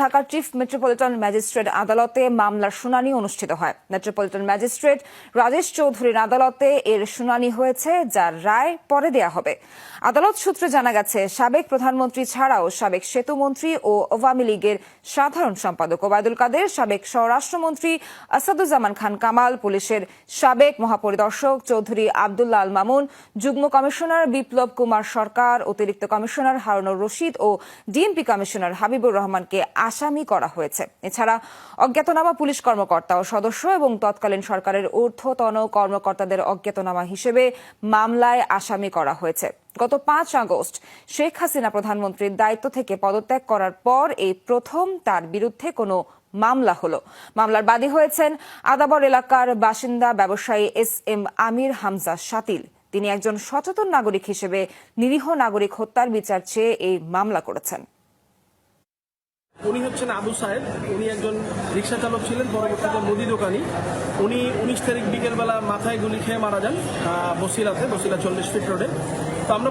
ঢাকার chief metropolitan magistrate আদালতে মামলার শুনানি অনুষ্ঠিত হয়। মেট্রোপলিটন ম্যাজিস্ট্রেট রাজেশ চৌধুরীর আদালতে এর শুনানি হয়েছে, যার রায় পরে দেয়া হবে। আদালত সূত্রে জানা গেছে, সাবেক প্রধানমন্ত্রী ছাড়াও সাবেক সেতুমন্ত্রী ও আওয়ামী লীগের সাধারণ সম্পাদক ওবায়দুল কাদের, সাবেক স্বরাষ্ট্রমন্ত্রী আসাদুজ্জামান খান কামাল, পুলিশের সাবেক মহাপরিদর্শক চৌধুরী আবদুল্লাহ আল মামুন, যুগ্ম কমিশনার বিপ্লব কুমার সরকার, অতিরিক্ত কমিশনার হারুনুর রশিদ ও ডিএমপি কমিশনার হাবিবুর রহমানকে আসামি করা হয়েছে। এছাড়া অজ্ঞাতনামা পুলিশ কর্মকর্তা ও সদস্য এবং তৎকালীন সরকারের ঊর্ধ্বতন কর্মকর্তাদের অজ্ঞাতনামা হিসেবে মামলায় আসামি করা হয়েছে। গত পাঁচ আগস্ট শেখ হাসিনা প্রধানমন্ত্রীর দায়িত্ব থেকে পদত্যাগ করার পর এই প্রথম তার বিরুদ্ধে কোনো মামলা হলো। মামলার বাদী হয়েছেন আদাবর এলাকার বাসিন্দা ব্যবসায়ী এস এম আমির হামজা শাতিল। তিনি একজন সচেতন নাগরিক হিসেবে নিরীহ নাগরিক হত্যার বিচার চেয়ে এই মামলা করেছেন। উনি হচ্ছেন আবু সাহেব। উনি একজন রিক্সা চালক ছিলেন, পরবর্তীতে মুদি দোকানি। উনি উনিশ তারিখ বিকেলবেলা মাথায় গুলি খেয়ে মারা যান বসিলাতে, বসিলা চল্লিশ ফিট রোডে। তো আমরা